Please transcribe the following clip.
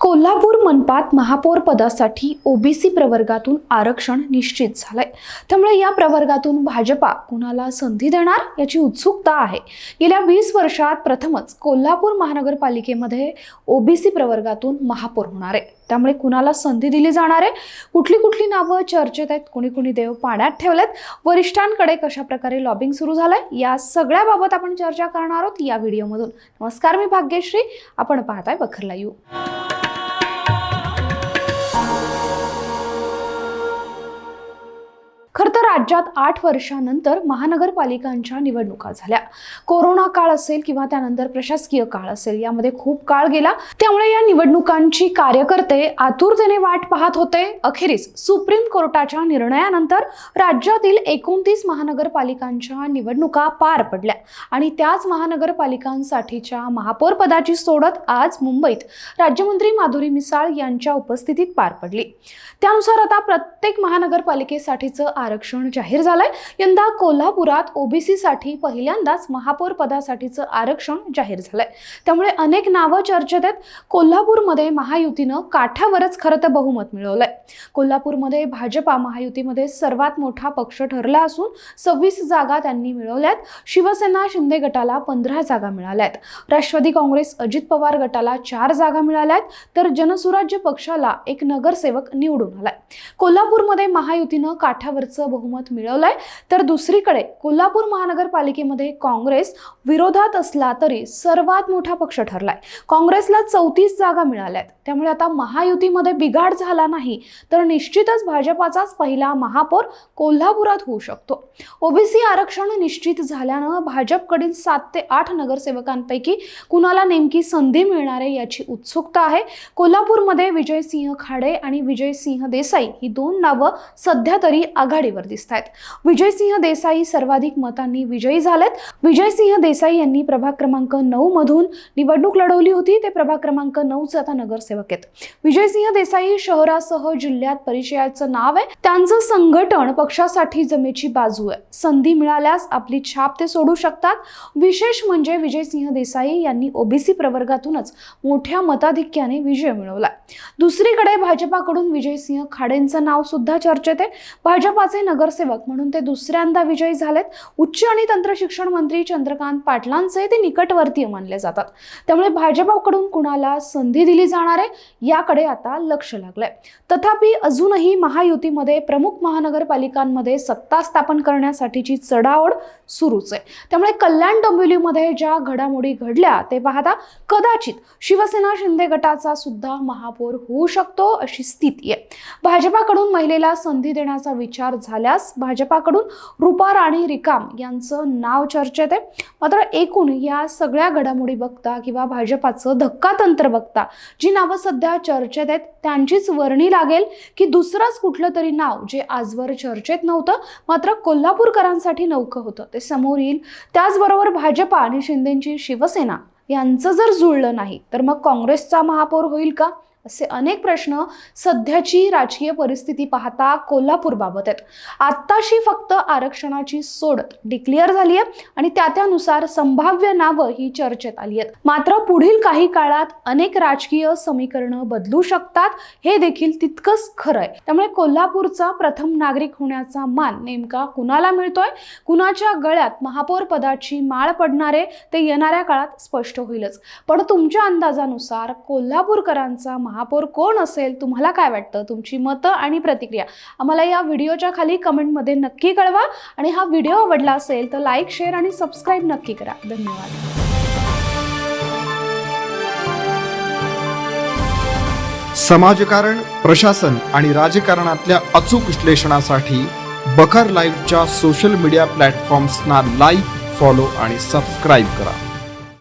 कोल्हापूर मनपात महापौर पदासाठी ओबीसी प्रवर्गातून आरक्षण निश्चित झालंय. त्यामुळे या प्रवर्गातून भाजपा कुणाला संधी देणार याची उत्सुकता आहे. गेल्या वीस वर्षात प्रथमच कोल्हापूर महानगरपालिकेमध्ये ओबीसी प्रवर्गातून महापौर होणार आहे. त्यामुळे कुणाला संधी दिली जाणार आहे? कुठली कुठली नावं चर्चेत आहेत? कुणी कुणी देव पाण्यात ठेवलेत? वरिष्ठांकडे कशा प्रकारे लॉबिंग सुरू झालंय? या सगळ्याबाबत आपण चर्चा करणार आहोत या व्हिडिओमधून. नमस्कार मी भाग्यश्री. आपण पाहताय बखरला यू राज्यात आठ वर्षानंतर महानगरपालिकांच्या निवडणुका झाल्या. कोरोना काळ असेल किंवा त्यानंतर प्रशासकीय काळ असेल यामध्ये खूप काळ गेला. त्यामुळे या निवडणुकांची कार्यकर्ते आतुरतेने वाट पाहत होते. अखेरीस सुप्रीम कोर्टाच्या निर्णयानंतर राज्यातील एकोणतीस महानगरपालिकांच्या निवडणुका पार पडल्या आणि त्याच महानगरपालिकांसाठीच्या महापौर पदाची सोडत आज मुंबईत राज्यमंत्री माधुरी मिसाळ यांच्या उपस्थितीत पार पडली. त्यानुसार आता प्रत्येक महानगरपालिकेसाठीचं आरक्षण जाहीर झालंय. यंदा कोल्हापुरात ओबीसीसाठी पहिल्यांदाच महापौर पदासाठीचं आरक्षण जाहीर झालंय. त्यामुळे अनेक नावं चर्चेत आहेत. कोल्हापूरमध्ये महायुतीनं काठावरच खरं तर बहुमत मिळवलंय. कोल्हापूरमध्ये भाजपा महायुतीमध्ये सर्वात मोठा पक्ष ठरला असून सव्वीस जागा त्यांनी मिळवल्यात. शिवसेना शिंदे गटाला पंधरा जागा मिळाल्यात. राष्ट्रवादी काँग्रेस अजित पवार गटाला चार जागा मिळाल्यात. तर जनसुराज्य पक्षाला एक नगरसेवक निवडून आलाय. कोल्हापूरमध्ये महायुतीनं काठावरचं बहुमत मिळवलंय. तर दुसरीकडे कोल्हापूर महानगरपालिकेमध्ये काँग्रेस विरोधात असला तरी सर्वात मोठा पक्ष ठरलाय. काँग्रेसला चौतीस जागा मिळाल्यात. त्यामुळे आता महायुतीमध्ये बिघाड झाला नाही तर निश्चितच भाजपाचाच पहिला महापौर कोल्हापुरात होऊ शकतो. ओबीसी आरक्षण निश्चित झाल्यानं भाजपकडील सात ते आठ नगरसेवकांपैकी कुणाला नेमकी संधी मिळणार आहे याची उत्सुकता आहे. कोल्हापूरमध्ये विजयसिंह खाडे आणि विजयसिंह देसाई ही दोन नावं सध्या तरी आघाडीवर दिसतात दिसत आहेत विजयसिंह देसाई सर्वाधिक मतांनी विजयी झालेत. विजयसिंह देसाई यांनी प्रभाग क्रमांक नऊ मधून निवडणूक लढवली होती. ते प्रभाग क्रमांक नऊचे आता नगरसेवक आहेत. विजयसिंह देसाई शहरासह जिल्ह्यात परिचयाचं नाव आहे. त्यांचं संघटन पक्षासाठी जमेची बाजू आहे. संधी मिळाल्यास आपली छाप ते सोडू शकतात. विशेष म्हणजे विजयसिंह देसाई यांनी ओबीसी प्रवर्गातूनच मोठ्या मताधिक्याने विजय मिळवला दुसरीकडे भाजपाकडून विजयसिंह खाडेंचं नाव सुद्धा चर्चेत आहे. भाजपाचे नगर नगरसेवक म्हणून ते दुसऱ्यांदा विजयी झालेत. उच्च आणि तंत्र शिक्षण मंत्री चंद्रकांत पाटलांचे ते निकटवर्तीय मानले जातात. त्यामुळे भाजपाकडून कुणाला संधी दिली जाणार आहे याकडे आता लक्ष लागलंय. तथापि अजूनही महायुतीमध्ये प्रमुख महानगरपालिकांमध्ये सत्ता स्थापन करण्यासाठीची चढाओढ सुरूच आहे. त्यामुळे कल्याण डोंबिवलीमध्ये ज्या घडामोडी घडल्या ते पाहता कदाचित शिवसेना शिंदे गटाचा सुद्धा महापौर होऊ शकतो अशी स्थिती आहे. भाजपाकडून महिलेला संधी देण्याचा विचार झाल्यास भाजपाकडून रुपा राणी रिकाम यांचं नाव चर्चेत आहे. मात्र एकूण या सगळ्या घडामोडी बघता किंवा भाजपाचं धक्कातंत्र बघता जी नावं सध्या चर्चेत आहेत त्यांचीच वर्णी लागेल की दुसरंच कुठलं तरी नाव जे आजवर चर्चेत नव्हतं मात्र कोल्हापूरकरांसाठी नौकं होतं. ते समोर येईल. त्याचबरोबर भाजपा आणि शिंदेची शिवसेना यांचं जर जुळलं नाही तर मग काँग्रेसचा महापौर होईल का? असे अनेक प्रश्न सध्याची राजकीय परिस्थिती पाहता कोल्हापूरबाबत आहेत. आत्ताशी फक्त आरक्षणाची सोडत डिक्लेअर झाली आहे आणि त्या त्यानुसार संभाव्य नावं ही चर्चेत आली आहेत. मात्र पुढील काही काळात अनेक राजकीय समीकरणं बदलू शकतात हे देखील तितकंच खरं आहे. त्यामुळे कोल्हापूरचा प्रथम नागरिक होण्याचा मान नेमका कुणाला मिळतोय? कुणाच्या गळ्यात महापौर पदाची माळ पडणारे ते येणाऱ्या काळात स्पष्ट होईलच. पण तुमच्या अंदाजानुसार कोल्हापूरकरांचा महापौर कोण असेल तुम्हाला काय वाटतं? तुमची मतं आणि प्रतिक्रिया. आम्हाला या व्हिडिओच्या खाली कमेंटमध्ये नक्की कळवा आणि हा व्हिडिओ आवडला असेल तर लाईक शेअर आणि सबस्क्राईब नक्की करा. धन्यवाद. समाजकारण प्रशासन आणि राजकारणातल्या अचूक विश्लेषणासाठी बखर लाईव्हच्या सोशल मीडिया प्लॅटफॉर्म्सना लाईक फॉलो आणि सबस्क्राईब करा.